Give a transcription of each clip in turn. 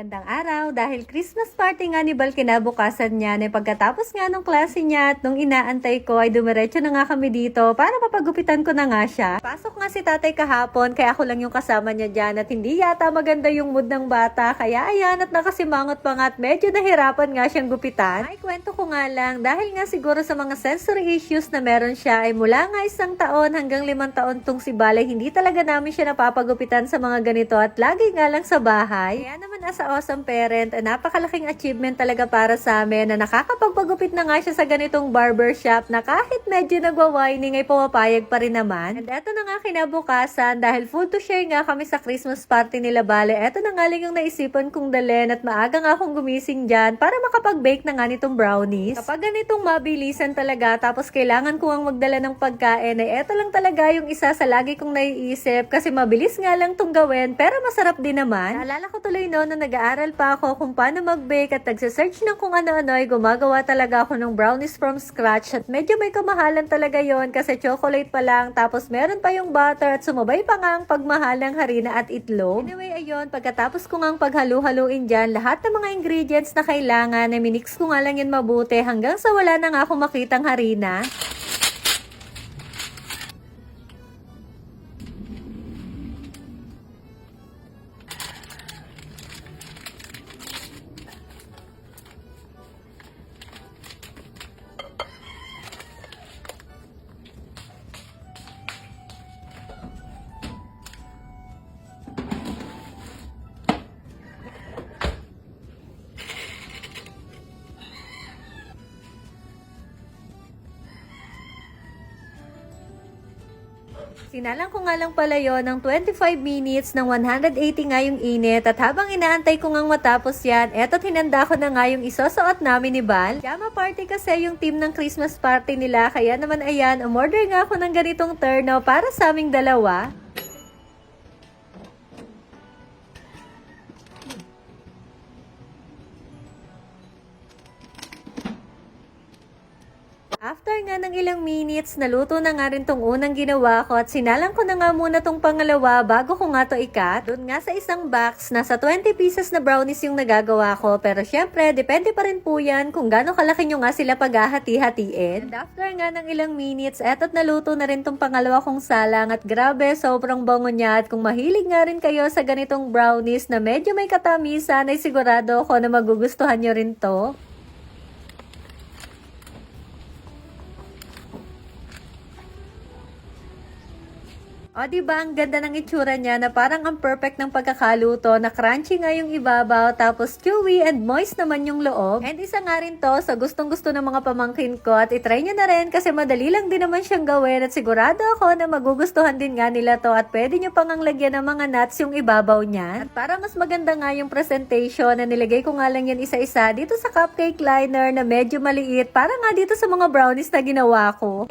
Magandang araw dahil Christmas party nga ni Bal kinabukasan niya na pagkatapos nga nung klase niya at nung inaantay ko ay dumiretso na nga kami dito para mapagupitan ko na nga siya. Pasok nga si tatay kahapon kaya ako lang yung kasama niya dyan at hindi yata maganda yung mood ng bata kaya ayan at nakasimangot pa nga at medyo nahirapan nga siyang gupitan. Ay kwento ko nga lang dahil nga siguro sa mga sensory issues na meron siya ay mula nga isang taon hanggang limang taon tong si Balay hindi talaga namin siya napapagupitan sa mga ganito at lagi nga lang sa bahay. Kaya naman as awesome parent, napakalaking achievement talaga para sa amin na nakakapagpagupit na nga siya sa ganitong barbershop na kahit medyo nagwa-whining ay pumapayag pa rin naman. And eto na nga kinabukasan dahil full to share nga kami sa Christmas party nila Bale. Eto na nga lang yung naisipan kong dalhin at maaga nga akong gumising dyan para makapag-bake na nga nitong brownies. Kapag ganitong mabilisan talaga tapos kailangan ko ang magdala ng pagkain ay eto lang talaga yung isa sa lagi kong naiisip kasi mabilis nga lang tong gawin pero masarap din naman. Naalala ko tuloy noon na nag-aaral pa ako kung paano mag-bake at nagsisearch ng kung ano-ano ay gumagawa talaga ako ng brownies from scratch at medyo may kamahalan talaga yon kasi chocolate pa lang tapos meron pa yung butter at sumabay pa nga ang pagmahal ng harina at itlog. Anyway, ayun, pagkatapos ko nga paghalu-haluin dyan, lahat ng mga ingredients na kailangan na minix ko nga lang yun mabuti hanggang sa wala na nga ako makitang harina. Sinalang ko nga lang pala yon ng 25 minutes ng 180 nga yung init at habang inaantay ko ngang matapos yan, eto hinanda ko na nga yung isusuot namin ni Bal. Pajama party kasi yung team ng Christmas party nila kaya naman ayan, umorder nga ako ng ganitong terno para sa aming dalawa. After nga ng ilang minutes, naluto na nga rin tong unang ginawa ko at sinalang ko na nga muna tong pangalawa bago ko nga to ikat. Doon nga sa isang box, nasa 20 pieces na brownies yung nagagawa ko. Pero syempre, depende pa rin po yan kung gaano kalaki nyo nga sila paghahati-hatiin. And after nga ng ilang minutes, eto't naluto na rin tong pangalawa kong salang at grabe, sobrang bango niya. At kung mahilig nga rin kayo sa ganitong brownies na medyo may katamisan, ay sigurado ako na magugustuhan nyo rin to. O, di ba ang ganda ng itsura niya na parang ang perfect ng pagkakaluto na crunchy nga yung ibabaw tapos chewy and moist naman yung loob. And isa nga rin to sa gustong gusto ng mga pamangkin ko at itry nyo na rin kasi madali lang din naman siyang gawin at sigurado ako na magugustuhan din nga nila to at pwede nyo pang ang lagyan ng mga nuts yung ibabaw niya. At para mas maganda nga yung presentation na nilagay ko nga lang yan isa-isa dito sa cupcake liner na medyo maliit para nga dito sa mga brownies na ginawa ko.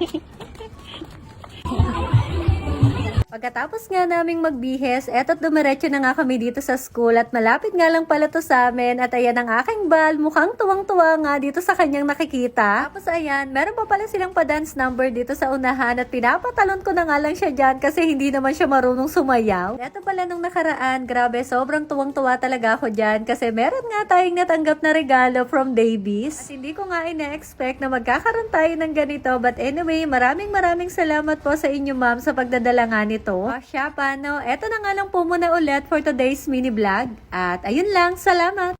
Pagkatapos nga naming magbihes, eto't dumiretso na nga kami dito sa school at malapit nga lang pala to sa amin at ayan ang aking bal, mukhang tuwang-tuwa nga dito sa kanyang nakikita. Tapos ayan, meron pa pala silang pa-dance number dito sa unahan at pinapatalon ko na nga lang siya dyan kasi hindi naman siya marunong sumayaw. Eto pala nung nakaraan, grabe, sobrang tuwang-tuwa talaga ako dyan kasi meron nga tayong natanggap na regalo from Davies. At hindi ko nga ina-expect na magkakaroon tayo ng ganito but anyway, maraming maraming salamat po sa inyo ma'am sa pagdadala nga nito. O siya, paano? Eto na nga lang po muna ulit for today's mini vlog. At ayun lang, salamat!